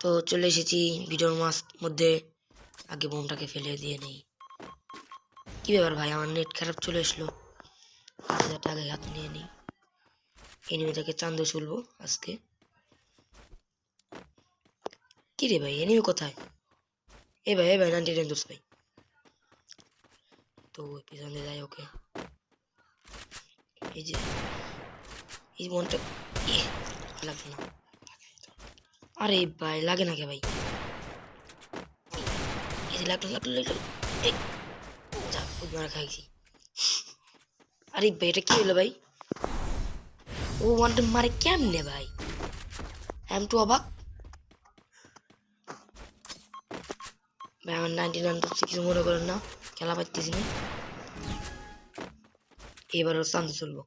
তো চলে এসেছি ভিডিওর মাস মধ্যে। আগে বোমটাকে ফেলে দিয়ে নেই। কি ব্যাপার ভাই? আমার নেট খারাপ চলে এসলো। পাঁচ হাজার টাকা হাতে নিয়ে নিই। এনিমিটাকে চান্দে চলবো আজকে। কি রে ভাই? এনিমি কোথায়? এ ভাই এ ভাই, নাইনটি নাইন দোষ ভাই তো পিছন যাই ওকে। এই যে, এই মনটা লাগবে না। আরে ভাই, লাগে না কে ভাই আরে ভাই, এটা কি হলো ভাই? ও ওয়ানটা মারে কেমনে ভাই? এম টু অবাক। ভাই, আমার নাইনটি নাইন কিছু মনে করেন না। খেলা পাইতেছি না। এবারও শান্ত চলবো।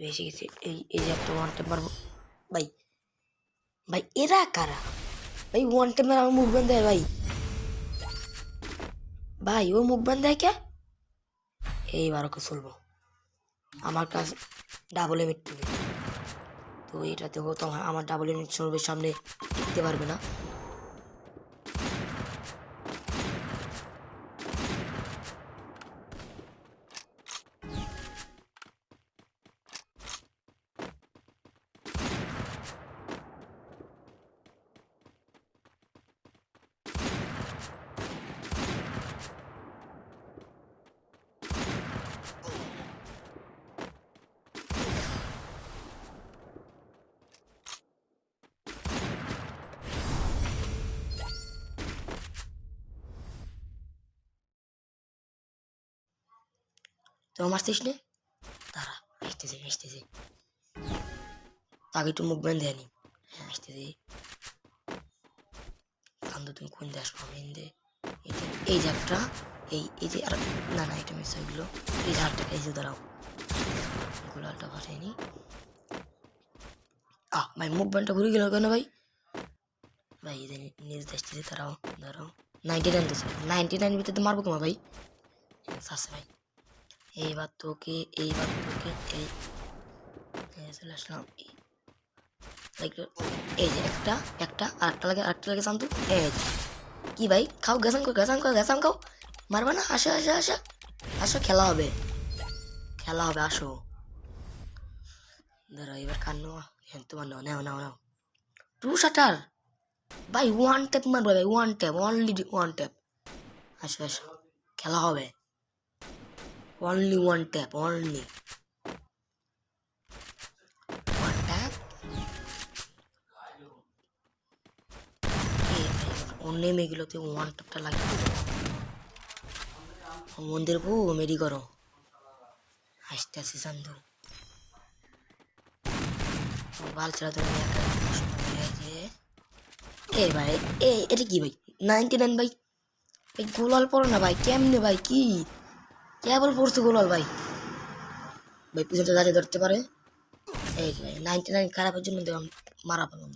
বেশি গেছে। এই এই যে একটা ওয়ান মারবো ভাই ভাই, এরা কারা? ভাই ওয়ান টেপ মারা আমার মুখ বন্ধ দেয় ভাই। ভাই, ও মুখ বন্ধ দেয় কে? এইবার ওকে চলবো আমার কাছে ডাবল এমিট তো এটাতে হতো আমার ডাবল এমিট চলবে সামনে টিকতে পারবে না। তো মারছিস নে? তারা আসতেছে আসতেছে তাকে একটু মুখ বেঁধে হ্যাঁ আসতেছে কান্দু, তুমি কোন দেশ দে এই যে, এই এই এই যে আর, না না, এটা মিস হয়ে গেলো। এই আটটা এই যে দাঁড়াও। গোলালটা পাঠায়নি আহ, ভাই, মুখ ব্যান্ডটা ঘুরে গেল কেন ভাই? ভাই যে নিজ দেশ থেকে, দাঁড়াও দাঁড়াও। নাইনটি নাইন দিচ্ছে নাইনটি নাইন ভিতরে তো মারবো কেমন ভাই? আছে ভাই। এইবার তোকে এইবার তোকে এই চলে আসলাম। এই যে একটা একটা আরেকটা লাগে আরেকটা লাগে শান্ত। এই। কি ভাই? খাও গেসাম খাও গেসাম খাও গেসাম খাও। মারবা না? আসো আসো আসো। আসো, খেলা হবে। খেলা হবে, আসো। ধরো, এবার কান্নো হ্যাঁ তোমার নাও নাও নাও নাও টু শাটার? ভাই ওয়ান ট্যাপ মারবে, ভাই one tap only one tap আসো আসো। খেলা হবে। Only one tap only one tap অন্য মেয়েগুলোতে ওয়ান ট্যাপটা লাগে মন্দির বউ মেরি করো আসতে আসি চান্দু বাল ছাড়া তুমি এ ভাই এ এটা কি ভাই নাইনটি নাইন ভাই এই গোলাল পড়ো না ভাই কেমনে ভাই কি কেবল পড়ছে গোলাল ভাই? ভাই, পিছনটা দাঁড়িয়ে ধরতে পারে। এই ভাই নাইনটি নাইন খারাপের জন্য দেখলাম মারা পেলাম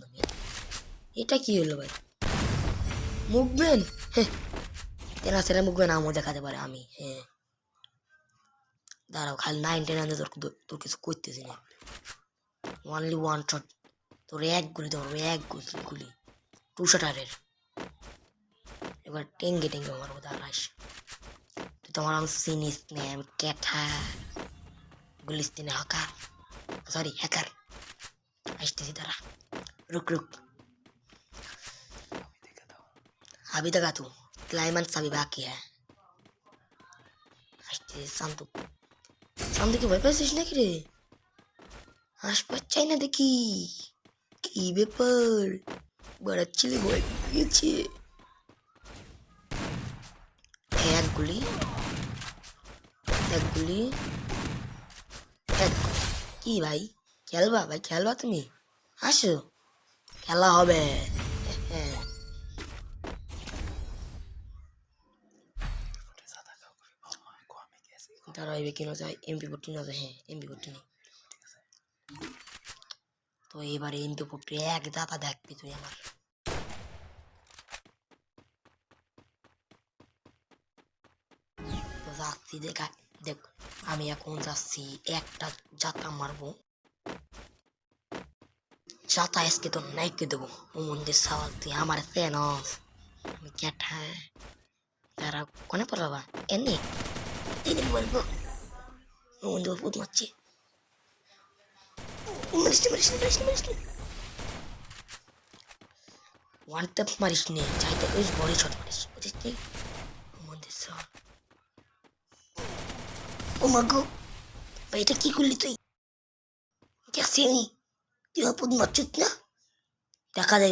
এটা কি হলো ভাই? মুভমেন্ট? তেনা সেটা মুভমেন্ট আমও দেখাতে পারে, আমি হ্যাঁ দাঁড়াও, খালি নাইনটি নাইন তোর তোর কিছু করতেছি না। ওনলি ওয়ান শট তোর এক গুলি তোর এক গুলি গুলি। টু শটারের এবার টেঙ্গে টেঙ্গে মারবো দাঁড়াস তোমার আমি চিনিস নে আমি ক্যাঠা গুলিস্তিনে হকার সরি হ্যাকার আসতেছি তারা রুক রুক अभी तक आ तू क्लाइमेक्स अभी बाकी है আসতেছি শান্তু শান্তু কি ভয় পাইছিস নাকি রে হাস পাচ্ছাই না দেখি কি ব্যাপার বড় ছেলে ভয় পেয়েছে এক গুলি এক এক কি ভাই? খেলবা ভাই? খেলবা তুমি? আসো। খেলা হবে। এমপি ফোরটি না যায়? হ্যাঁ এমপি ফোরটি নেই। তো এবারে এমপি ফোরটি এক দাতা দেখবি তুই আমার। যাচ্ছি দেখা দেখ, আমি এখন যাচ্ছি, একটা যাত্রা মারবো। চাতা আজকে তো নাইকে দেবো। মন্দির সাওয়াল, তুই আমার ফেনস আমি ক্যাঠা তারা কোনে পড়াবা এমনি এদিন বলব মন্দির মারছি। মারিস মারিস ওয়ান ট্যাপ মারিস নি চাইতে বডি শট মারিস ও মন্দির সাওয়াল। ও মাগো ভাই এটা কি করলি তুই? দেখছি তুই অপুত মারছিস না? দেখা যায়